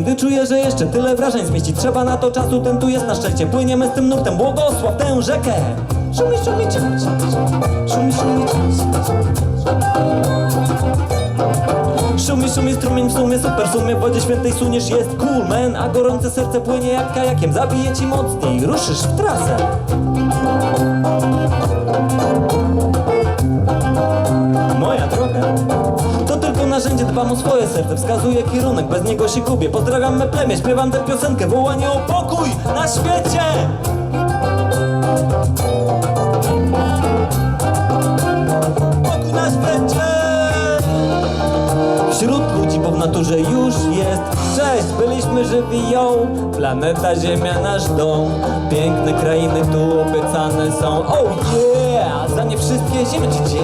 gdy czuję, że jeszcze tyle wrażeń zmieścić trzeba na to czasu, ten tu jest na szczęście. Płyniemy z tym nurtem, błogosław tę rzekę. Szumi, szumi, ciu. szumi, szumi, ciu. Szumi, szumi, strumień w sumie, super sumie, w wodzie świętej suniesz, jest cool, man, a gorące serce płynie jak kajakiem, zabije ci mocniej, ruszysz w trasę. Narzędzie, dbam o swoje serce Wskazuję kierunek, bez niego się gubię. Pozdrawiam me plemię, śpiewam tę piosenkę Wołanie o pokój na świecie! Pokój na świecie! Wśród ludzi, bo w naturze już jest Cześć, byliśmy żywi ją Planeta Ziemia, nasz dom. Piękne krainy tu obiecane są. Oh yeah, za nie wszystkie ziemi ci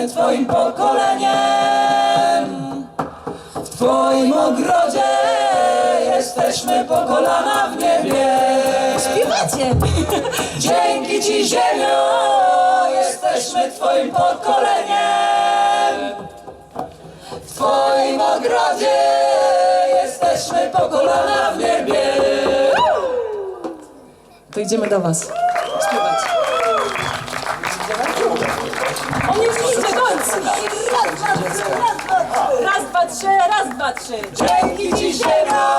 jesteśmy Twoim pokoleniem. W Twoim ogrodzie jesteśmy po kolana w niebie. Śpiewacie! Dzięki Ci ziemio, jesteśmy Twoim pokoleniem. W Twoim ogrodzie jesteśmy po kolana w niebie. To idziemy do was. Raz, dwa, trzy. Raz, dwa, trzy. Raz, dwa, trzy. Dzięki Ci ziemio,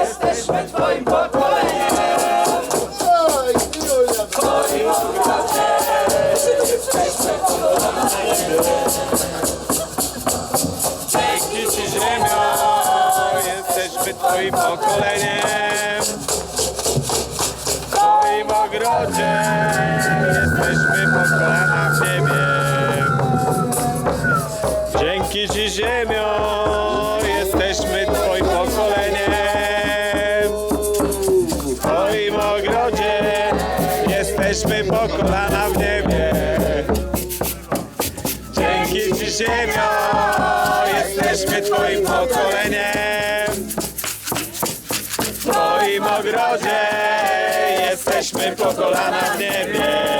jesteśmy Twoim pokoleniem. Twoim kolana w niebie. Dzięki Ci ziemio, jesteśmy Twoim pokoleniem. W Twoim ogrodzie jesteśmy po kolana w ziemię. Dzięki Ci ziemio, jesteśmy Twoim pokoleniem. W Twoim ogrodzie jesteśmy po w niebie. Dzięki Ci ziemio, jesteśmy Twoim pokoleniem. W Twoim ogrodzie jesteśmy po w niebie.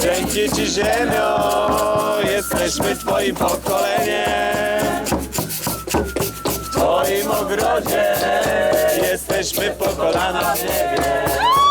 Dzięki Ci ziemio, jesteśmy Twoim pokoleniem. W Twoim ogrodzie jesteśmy po kolana w niebie.